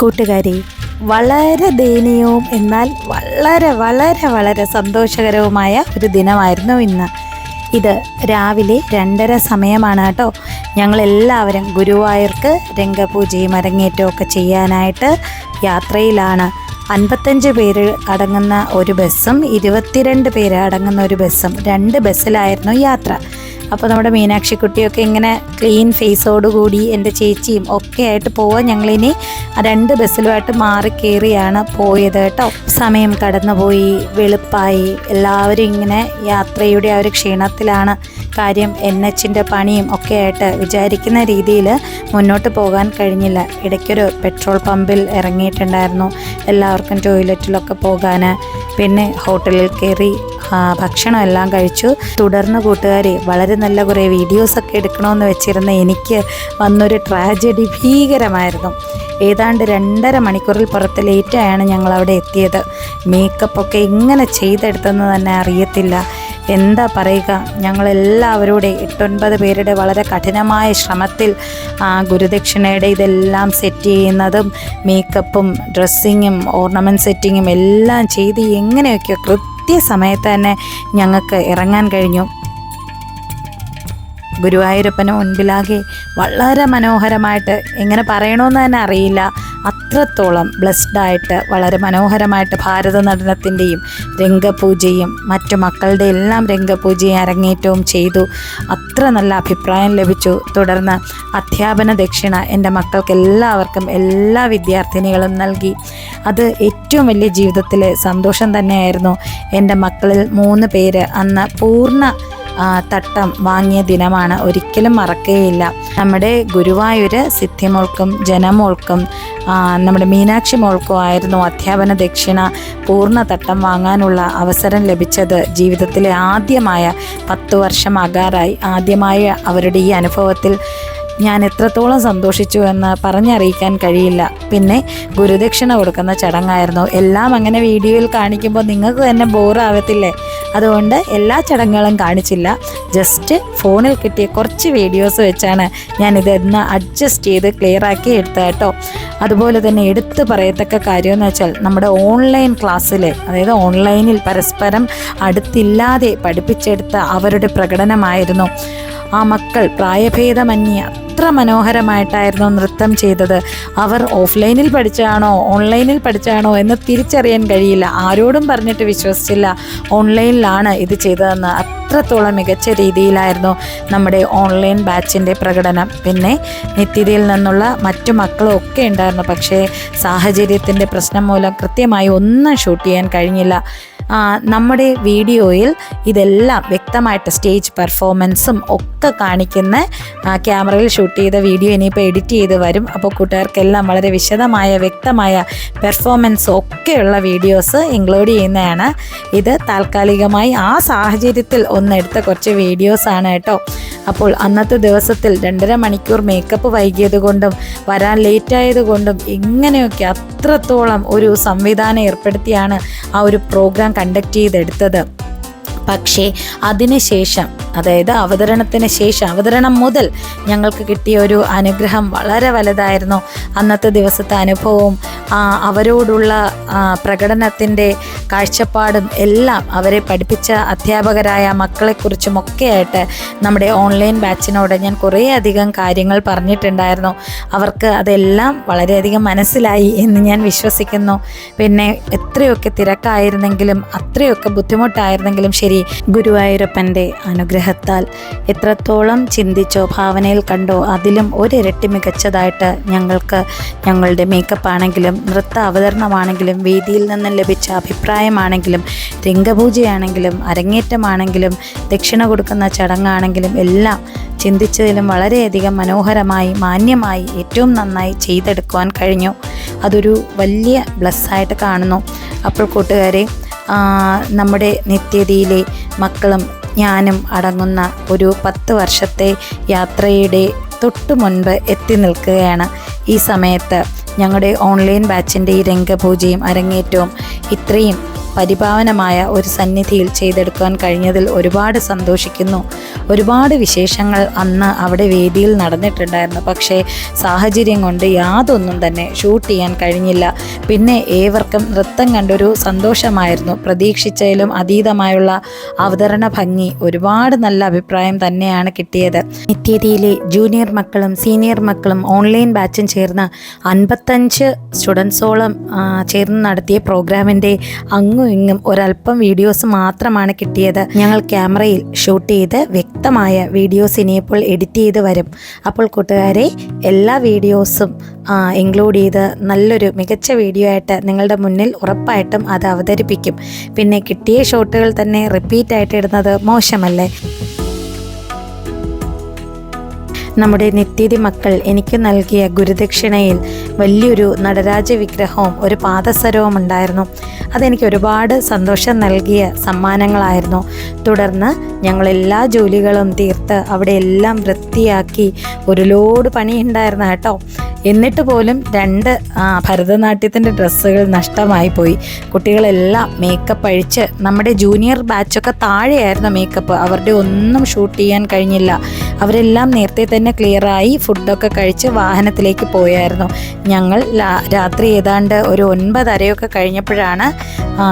കൂട്ടുകാരി വളരെ ദയനീയവും എന്നാൽ വളരെ വളരെ വളരെ സന്തോഷകരവുമായ ഒരു ദിനമായിരുന്നു ഇന്ന്. ഇത് രാവിലെ രണ്ടര സമയമാണ് കേട്ടോ. ഞങ്ങളെല്ലാവരും ഗുരുവായൂർക്ക് രംഗപൂജയും അരങ്ങേറ്റവും ഒക്കെ ചെയ്യാനായിട്ട് യാത്രയിലാണ്. അൻപത്തഞ്ച് പേര് അടങ്ങുന്ന ഒരു ബസ്സും ഇരുപത്തിരണ്ട് പേര് അടങ്ങുന്ന ഒരു ബസ്സും രണ്ട് ബസ്സിലായിരുന്നു യാത്ര. അപ്പോൾ നമ്മുടെ മീനാക്ഷി കുട്ടിയൊക്കെ ഇങ്ങനെ ക്ലീൻ ഫേസോടുകൂടി എന്റെ ചേച്ചിയും ഒക്കെ ആയിട്ട് പോവാൻ ഞങ്ങളിനി രണ്ട് ബസ്സിലുമായിട്ട് മാറി കയറിയാണ് പോയത് കേട്ടോ. സമയം കടന്നുപോയി വെളുപ്പായി. എല്ലാവരും ഇങ്ങനെ യാത്രയുടെ ആ ഒരു ക്ഷീണത്തിലാണ്. കാര്യം എൻ എച്ചിന്റെ പണിയും ഒക്കെ ആയിട്ട് വിചാരിക്കുന്ന രീതിയിൽ മുന്നോട്ട് പോകാൻ കഴിഞ്ഞില്ല. ഇടയ്ക്കൊരു പെട്രോൾ പമ്പിൽ ഇറങ്ങിയിട്ടുണ്ടായിരുന്നു. എല്ലാവർക്കും ടോയ്ലറ്റിലൊക്കെ പോകാൻ പിന്നെ ഹോട്ടലിൽ കയറി ഭക്ഷണം എല്ലാം കഴിച്ചു. തുടർന്ന് കൂട്ടുകാരെ വളരെ നല്ല കുറേ വീഡിയോസൊക്കെ എടുക്കണമെന്ന് വെച്ചിരുന്ന എനിക്ക് വന്നൊരു ട്രാജഡി ഭീകരമായിരുന്നു. ഏതാണ്ട് രണ്ടര മണിക്കൂറിൽ പുറത്ത് ലേറ്റായാണ് ഞങ്ങൾ അവിടെ എത്തിയത്. മേക്കപ്പൊക്കെ എങ്ങനെ ചെയ്തെടുത്തെന്ന് തന്നെ അറിയത്തില്ല. എന്താ പറയുക? ഞങ്ങളെല്ലാവരുടെ എട്ടൊൻപത് പേരുടെ വളരെ കഠിനമായ ശ്രമത്തിൽ ആ, ഗുരുദക്ഷിണയുടെ ഇതെല്ലാം സെറ്റ് ചെയ്യുന്നതും മേക്കപ്പും ഡ്രസ്സിങ്ങും ഓർണമെന്റ് സെറ്റിങ്ങും എല്ലാം ചെയ്ത് എങ്ങനെയൊക്കെ കൃത്യസമയത്ത് തന്നെ ഞങ്ങൾക്ക് ഇറങ്ങാൻ കഴിഞ്ഞു. ഗുരുവായൂരപ്പന് മുൻപിലാകെ വളരെ മനോഹരമായിട്ട് എങ്ങനെ പറയണമെന്ന് തന്നെ അറിയില്ല. അത്രത്തോളം ബ്ലെസ്ഡ് ആയിട്ട് വളരെ മനോഹരമായിട്ട് ഭാരത നടനത്തിന്റെയും രംഗപൂജയും മറ്റു മക്കളുടെ എല്ലാം രംഗപൂജയും അരങ്ങേറ്റവും ചെയ്തു. അത്ര നല്ല അഭിപ്രായം ലഭിച്ചു. തുടർന്ന് അധ്യാപന ദക്ഷിണ എന്റെ മക്കൾക്ക് എല്ലാവർക്കും എല്ലാ വിദ്യാർത്ഥിനികളും നൽകി. അത് ഏറ്റവും വലിയ ജീവിതത്തിലെ സന്തോഷം തന്നെയായിരുന്നു. എന്റെ മക്കളിൽ മൂന്ന് പേര് അന്ന് പൂർണ തട്ടം വാങ്ങിയ ദിനമാണ് ഒരിക്കലും മറക്കുകയില്ല. നമ്മുടെ ഗുരുവായൂര് സിദ്ധിമോൾക്കും ജനമോൾക്കും നമ്മുടെ മീനാക്ഷി മോൾക്കും ആയിരുന്നു അധ്യാപന ദക്ഷിണ പൂർണ തട്ടം വാങ്ങാനുള്ള അവസരം ലഭിച്ചത്. ജീവിതത്തിലെ ആദ്യമായ പത്തു വർഷം അകാറായി. ആദ്യമായ അവരുടെ ഈ അനുഭവത്തിൽ ഞാൻ എത്രത്തോളം സന്തോഷിച്ചു എന്ന് പറഞ്ഞറിയിക്കാൻ കഴിയില്ല. പിന്നെ ഗുരുദക്ഷിണ കൊടുക്കുന്ന ചടങ്ങായിരുന്നു. എല്ലാം അങ്ങനെ വീഡിയോയിൽ കാണിക്കുമ്പോൾ നിങ്ങൾക്ക് തന്നെ ബോറാവത്തില്ലേ അതുകൊണ്ട് എല്ലാ ചടങ്ങുകളും കാണിച്ചില്ല. ജസ്റ്റ് ഫോണിൽ കിട്ടിയ കുറച്ച് വീഡിയോസ് വെച്ചാണ് ഞാൻ ഇതെന്ന് അഡ്ജസ്റ്റ് ചെയ്ത് ക്ലിയർ ആക്കി എടുത്തത് കേട്ടോ. അതുപോലെ തന്നെ എടുത്തു പറയത്തക്ക കാര്യമെന്ന് വെച്ചാൽ നമ്മുടെ ഓൺലൈൻ ക്ലാസ്സിൽ അതായത് ഓൺലൈനിൽ പരസ്പരം അടുത്തില്ലാതെ പഠിപ്പിച്ചെടുത്ത അവരുടെ പ്രകടനമായിരുന്നു. ആ മക്കൾ പ്രായഭേദമന്യേ അത്ര മനോഹരമായിട്ടായിരുന്നു നൃത്തം ചെയ്തത്. അവർ ഓഫ്ലൈനിൽ പഠിച്ചാണോ ഓൺലൈനിൽ പഠിച്ചാണോ എന്ന് തിരിച്ചറിയാൻ കഴിയില്ല. ആരോടും പറഞ്ഞിട്ട് വിശ്വസിച്ചില്ല. ഓൺലൈനിലാണ് ഇത് ചെയ്തതെന്ന് അത്രത്തോളം മികച്ച രീതിയിലായിരുന്നു നമ്മുടെ ഓൺലൈൻ ബാച്ചിന്റെ പ്രകടനം. പിന്നെ നിത്യതയിൽ നിന്നുള്ള മറ്റു മക്കളും ഒക്കെ ഉണ്ടായിരുന്നു. പക്ഷേ സാഹചര്യത്തിന്റെ പ്രശ്നം മൂലം കൃത്യമായി ഒന്നും ഷൂട്ട് ചെയ്യാൻ കഴിഞ്ഞില്ല. നമ്മുടെ വീഡിയോയിൽ ഇതെല്ലാം വ്യക്തമായിട്ട് സ്റ്റേജ് പെർഫോമൻസും ഒക്കെ കാണിക്കുന്ന ക്യാമറയിൽ ഷൂട്ട് ചെയ്ത വീഡിയോ ഇനിയിപ്പോൾ എഡിറ്റ് ചെയ്ത് വരും. അപ്പോൾ കൂട്ടുകാർക്കെല്ലാം വളരെ വിശദമായ വ്യക്തമായ പെർഫോമൻസ് ഒക്കെയുള്ള വീഡിയോസ് ഇൻക്ലൂഡ് ചെയ്യുന്നതാണ്. ഇത് താൽക്കാലികമായി ആ സാഹചര്യത്തിൽ ഒന്നെടുത്ത കുറച്ച് വീഡിയോസാണ് കേട്ടോ. അപ്പോൾ അന്നത്തെ ദിവസത്തിൽ രണ്ടര മണിക്കൂർ മേക്കപ്പ് വൈകിയത് കൊണ്ടും വരാൻ ലേറ്റായത് കൊണ്ടും ഇങ്ങനെയൊക്കെ അത്രത്തോളം ഒരു സംവിധാനം ഏർപ്പെടുത്തിയാണ് ആ ഒരു പ്രോഗ്രാം കണ്ടക്ട് ചെയ്തെടുത്തത്. പക്ഷേ അതിനുശേഷം അതായത് അവതരണത്തിന് ശേഷം അവതരണം മുതൽ ഞങ്ങൾക്ക് കിട്ടിയ ഒരു അനുഗ്രഹം വളരെ വലുതായിരുന്നു. അന്നത്തെ ദിവസത്തെ അനുഭവവും അവരോടുള്ള പ്രകടനത്തിന്റെ കാഴ്ചപ്പാടും എല്ലാം അവരെ പഠിപ്പിച്ച അധ്യാപകരായ മക്കളെക്കുറിച്ചും ഒക്കെയായിട്ട് നമ്മുടെ ഓൺലൈൻ ബാച്ചിനോട് ഞാൻ കുറേ അധികം കാര്യങ്ങൾ പറഞ്ഞിട്ടുണ്ടായിരുന്നു. അവർക്ക് അതെല്ലാം വളരെയധികം മനസ്സിലായി എന്ന് ഞാൻ വിശ്വസിക്കുന്നു. പിന്നെ എത്രയൊക്കെ തിരക്കായിരുന്നെങ്കിലും അത്രയൊക്കെ ബുദ്ധിമുട്ടായിരുന്നെങ്കിലും ശരി ഗുരുവായൂരപ്പന്റെ അനുഗ്രഹത്താൽ എത്രത്തോളം ചിന്തിച്ചോ ഭാവനയിൽ കണ്ടോ അതിലും ഒരിരട്ടി മികച്ചതായിട്ട് ഞങ്ങൾക്ക് ഞങ്ങളുടെ മേക്കപ്പ് ആണെങ്കിലും നൃത്ത അവതരണമാണെങ്കിലും വേദിയിൽ നിന്നും ലഭിച്ച അഭിപ്രായമാണെങ്കിലും രംഗപൂജയാണെങ്കിലും അരങ്ങേറ്റമാണെങ്കിലും ദക്ഷിണ കൊടുക്കുന്ന ചടങ്ങാണെങ്കിലും എല്ലാം ചിന്തിച്ചതിലും വളരെയധികം മനോഹരമായി മാന്യമായി ഏറ്റവും നന്നായി ചെയ്തെടുക്കുവാൻ കഴിഞ്ഞു. അതൊരു വലിയ ബ്ലസ്സായിട്ട് കാണുന്നു. അപ്പോൾ കൂട്ടുകാരെ നമ്മുടെ നിത്യതയിലെ മക്കളും ഞാനും അടങ്ങുന്ന ഒരു പത്ത് വർഷത്തെ യാത്രയുടെ തൊട്ടു മുൻപ് എത്തി നിൽക്കുകയാണ് ഈ സമയത്ത് ഞങ്ങളുടെ ഓൺലൈൻ ബാച്ചിന്റെ ഈ രംഗപൂജയും അരങ്ങേറ്റവും ഇത്രയും പരിപാവനമായ ഒരു സന്നിധിയിൽ ചെയ്തെടുക്കാൻ കഴിഞ്ഞതിൽ ഒരുപാട് സന്തോഷിക്കുന്നു. ഒരുപാട് വിശേഷങ്ങൾ അന്ന് അവിടെ വേദിയിൽ നടന്നിട്ടുണ്ടായിരുന്നു. പക്ഷേ സാഹചര്യം കൊണ്ട് യാതൊന്നും തന്നെ ഷൂട്ട് ചെയ്യാൻ കഴിഞ്ഞില്ല. പിന്നെ ഏവർക്കും നൃത്തം കണ്ടൊരു സന്തോഷമായിരുന്നു. പ്രതീക്ഷിച്ചതിലും അതീതമായുള്ള അവതരണ ഭംഗി ഒരുപാട് നല്ല അഭിപ്രായം തന്നെയാണ് കിട്ടിയത്. നിത്യതയിലെ ജൂനിയർ മക്കളും സീനിയർ മക്കളും ഓൺലൈൻ ബാച്ചും ചേർന്ന് അൻപത്തഞ്ച് സ്റ്റുഡൻസോളം ചേർന്ന് നടത്തിയ പ്രോഗ്രാമിന്റെ അങ്ങും ഇങ്ങും ഒരല്പം വീഡിയോസ് മാത്രമാണ് കിട്ടിയത്. ഞങ്ങൾ ക്യാമറയിൽ ഷൂട്ട് ചെയ്ത് വ്യക്തമായ വീഡിയോസ് ഇനിയിപ്പോൾ എഡിറ്റ് ചെയ്ത് വരും. അപ്പോൾ കൂട്ടുകാരെ എല്ലാ വീഡിയോസും ഇൻക്ലൂഡ് ചെയ്ത് നല്ലൊരു മികച്ച വീഡിയോ ആയിട്ട് നിങ്ങളുടെ മുന്നിൽ ഉറപ്പായിട്ടും അത് അവതരിപ്പിക്കും. പിന്നെ കിട്ടിയ ഷോട്ടുകൾ തന്നെ റിപ്പീറ്റ് ആയിട്ട് ഇടുന്നത് മോശമല്ലേ? നമ്മുടെ നിത്യതി മക്കൾ എനിക്ക് നൽകിയ ഗുരുദക്ഷിണയിൽ വലിയൊരു നടരാജ വിഗ്രഹവും ഒരു പാദസരവും ഉണ്ടായിരുന്നു. അതെനിക്ക് ഒരുപാട് സന്തോഷം നൽകിയ സമ്മാനങ്ങളായിരുന്നു. തുടർന്ന് ഞങ്ങൾ എല്ലാ ജോലികളും തീർത്ത് അവിടെ എല്ലാം വൃത്തിയാക്കി ഒരു ലോഡ് പണിയുണ്ടായിരുന്നു കേട്ടോ. എന്നിട്ട് പോലും രണ്ട് ഭരതനാട്യത്തിന്റെ ഡ്രസ്സുകൾ നഷ്ടമായി പോയി. കുട്ടികളെല്ലാം മേക്കപ്പ് അഴിച്ച് നമ്മുടെ ജൂനിയർ ബാച്ചൊക്കെ താഴെയായിരുന്നു മേക്കപ്പ് അവരുടെ ഒന്നും ഷൂട്ട് ചെയ്യാൻ കഴിഞ്ഞില്ല. അവരെല്ലാം നേരത്തെ തന്നെ ക്ലിയറായി ഫുഡൊക്കെ കഴിച്ച് വാഹനത്തിലേക്ക് പോയായിരുന്നു. ഞങ്ങൾ രാത്രി ഏതാണ്ട് ഒരു ഒൻപതരയൊക്കെ കഴിഞ്ഞപ്പോഴാണ്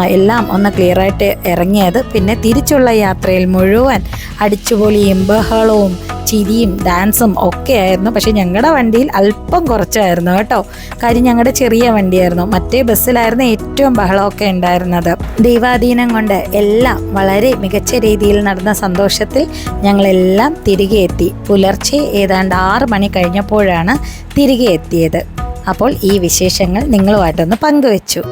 എല്ലാം ഒന്ന് ക്ലിയറായിട്ട് ഇറങ്ങിയത്. പിന്നെ തിരിച്ചുള്ള യാത്രയിൽ മുഴുവൻ അടിച്ചുപൊളിയും ബഹളവും ചിരിയും ഡാൻസും ഒക്കെ ആയിരുന്നു. പക്ഷേ ഞങ്ങളുടെ വണ്ടിയിൽ അല്പം കുറച്ചായിരുന്നു കേട്ടോ. കാര്യം ഞങ്ങളുടെ ചെറിയ വണ്ടിയായിരുന്നു. മറ്റേ ബസ്സിലായിരുന്നു ഏറ്റവും ബഹളമൊക്കെ ഉണ്ടായിരുന്നത്. ദൈവാധീനം കൊണ്ട് എല്ലാം വളരെ മികച്ച രീതിയിൽ നടന്ന സന്തോഷത്തിൽ ഞങ്ങളെല്ലാം തിരികെ എത്തി. പുലർച്ചെ ഏതാണ്ട് ആറ് മണി കഴിഞ്ഞപ്പോഴാണ് തിരികെ എത്തിയത്. അപ്പോൾ ഈ വിശേഷങ്ങൾ നിങ്ങളുമായിട്ടൊന്ന് പങ്കുവെച്ചു.